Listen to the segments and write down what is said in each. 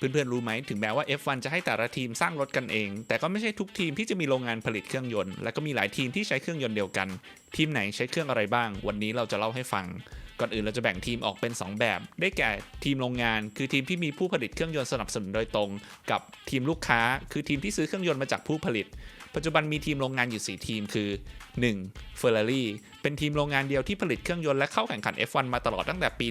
เพื่อนๆรู้ไหมถึงแม้ว่า F1 จะให้แต่ละทีมสร้างรถกันเอง แต่ก็ไม่ใช่ทุกทีมที่จะมีโรงงานผลิตเครื่องยนต์ และก็มีหลายทีมที่ใช้เครื่องยนต์เดียวกัน ทีมไหนใช้เครื่องอะไรบ้าง วันนี้เราจะเล่าให้ฟัง ก่อนอื่นเราจะแบ่งทีมออกเป็น 2 แบบ ได้แก่ทีมโรงงาน คือทีมที่มีผู้ผลิตเครื่องยนต์สนับสนุนโดยตรง กับทีมลูกค้า คือทีมที่ซื้อเครื่องยนต์มาจากผู้ผลิต ปัจจุบันมีทีมโรงงานอยู่ 4 ทีมคือ 1. Ferrari เป็นทีมโรงงานเดียวที่ผลิตเครื่องยนต์และเข้าแข่งขัน F1 มาตลอดตั้งแต่ปี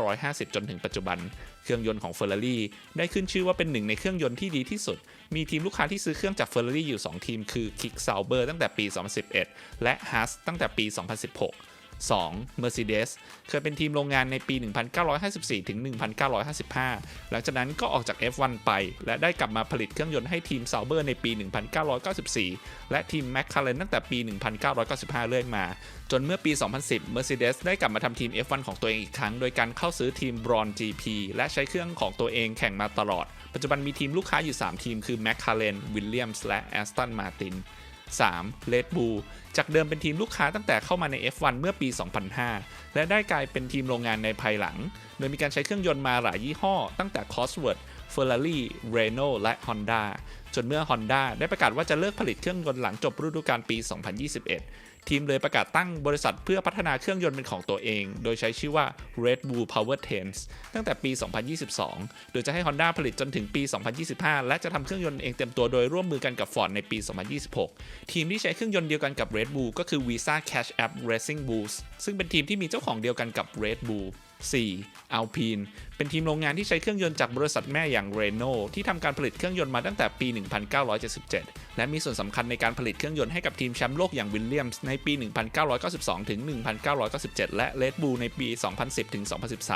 1950 จนถึงปัจจุบัน เครื่องยนต์ของ Ferrari ได้ขึ้นชื่อว่าเป็นหนึ่งในเครื่องยนต์ที่ดีที่สุด มีทีมลูกค้าที่ซื้อเครื่องจาก Ferrari อยู่ 2 ทีมคือ Kick Sauber ตั้งแต่ปี 2011 และ Haas ตั้งแต่ปี 2016 2. Mercedes เคยเป็นทีมโรงงานในปี 1954 ถึง 1955 หลังจากนั้นก็ออกจาก F1 ไป และได้กลับมาผลิตเครื่องยนต์ให้ทีม Sauber ในปี 1994 และทีม McLaren ตั้งแต่ปี 1995 เรื่อยมา จนเมื่อปี 2010 Mercedes ได้กลับมาทำทีม F1 ของตัวเองอีกครั้ง โดยการเข้าซื้อทีม Braun GP และใช้เครื่องของตัวเองแข่งมาตลอด ปัจจุบันมีทีมลูกค้าอยู่ 3 ทีมคือ McLaren Williams และ Aston Martin 3. Red Bull จากเดิมเป็นทีมลูกค้าตั้งแต่เข้ามาใน F1 เมื่อปี 2005 และได้กลายเป็นทีมโรงงานในภายหลัง โดยมีการใช้เครื่องยนต์มาหลายยี่ห้อ ตั้งแต่ Cosworth Ferrari Renault และ Honda จนเมื่อ Honda ได้ประกาศว่าจะเลิกผลิตเครื่องยนต์หลังจบฤดูกาลปี 2021 ทีมเลยประกาศตั้งบริษัทเพื่อพัฒนาเครื่องยนต์เป็นของตัวเอง โดยใช้ชื่อว่า Red Bull Power Tens ตั้งแต่ปี 2022 โดยจะให้ Honda ผลิตจนถึงปี 2025 และจะทำเครื่องยนต์เองเต็มตัวโดยร่วมมือกันกับ Ford ในปี 2026 ทีมที่ใช้เครื่องยนต์เดียวกันกับ Red Bull ก็คือ Visa Cash App Racing Bulls ซึ่งเป็นทีมที่มีเจ้าของเดียวกันกับ Red Bull 4. Alpine เป็นทีมโรงงานที่ใช้เครื่องยนต์จากบริษัทแม่อย่าง Renault ที่ทำการผลิตเครื่องยนต์มาตั้งแต่ปี 1977 และมีส่วนสำคัญในการผลิตเครื่องยนต์ให้กับทีมแชมป์โลกอย่าง Williams ในปี 1992 ถึง 1997 และ Red Bull ในปี 2010 ถึง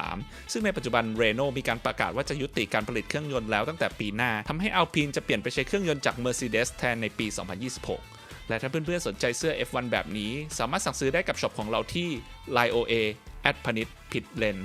2013 ซึ่งในปัจจุบัน Renault มีการประกาศว่าจะยุติการผลิตเครื่องยนต์แล้วตั้งแต่ปีหน้าทำให้ Alpine จะเปลี่ยนไปใช้เครื่องยนต์จาก Mercedes แทนในปี 2026 และถ้าเพื่อนๆสนใจเสื้อ F1 แบบนี้ สามารถสั่งซื้อได้กับช็อปของเราที่ line oa แอดพนิดผิดเลน